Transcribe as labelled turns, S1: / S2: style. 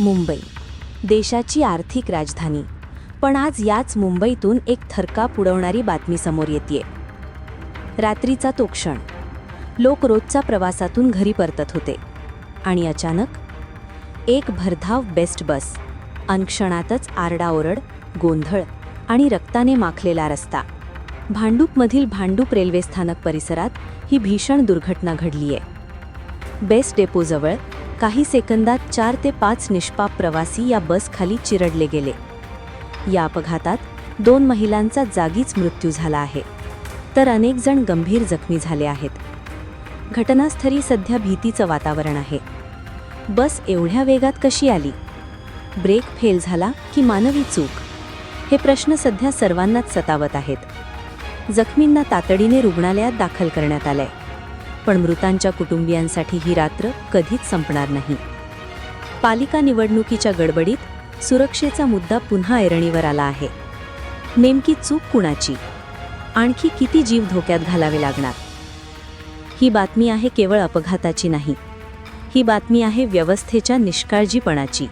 S1: मुंबई. देशाची आर्थिक राजधानी. पण आज याच मुंबईतून एक थरका पुडवणारी बातमी समोर येते रात्रीचा तो क्षण. लोक रोजच्या प्रवासातून घरी परतत होते. आणि अचानक एक भरधाव बेस्ट बस अनक्षणातच आरडाओरड गोंधळ आणि रक्ताने माखलेला रस्ता. भांडूपमधील भांडूप रेल्वे स्थानक परिसरात ही भीषण दुर्घटना घडली आहे बेस्ट डेपोजवळ काही सेकंदात चार ते पाच निष्पाप प्रवासी या बसखाली चिरडले गेले. या अपघातात दोन महिलांचा जागीच मृत्यू झाला आहे. तर अनेक जण गंभीर जखमी झाले आहेत. घटनास्थळी सध्या भीतीचं वातावरण आहे. बस एवढ्या वेगात कशी आली? ब्रेक फेल झाला की मानवी चूक? हे प्रश्न सध्या सर्वांनाच सतावत आहेत. जखमींना तातडीने रुग्णालयात दाखल करण्यात आलंय. पण मृतांच्या कुटुंबियांसाठी ही रात्र कधीच संपणार नाही. पालिका निवडणुकीच्या गडबडीत सुरक्षेचा मुद्दा पुन्हा ऐरणीवर आला आहे. नेमकी चूक कुणाची? आणखी किती जीव धोक्यात घालावे लागणार? ही बातमी आहे केवळ अपघाताची नाही. ही बातमी आहे व्यवस्थेच्या निष्काळजीपणाची.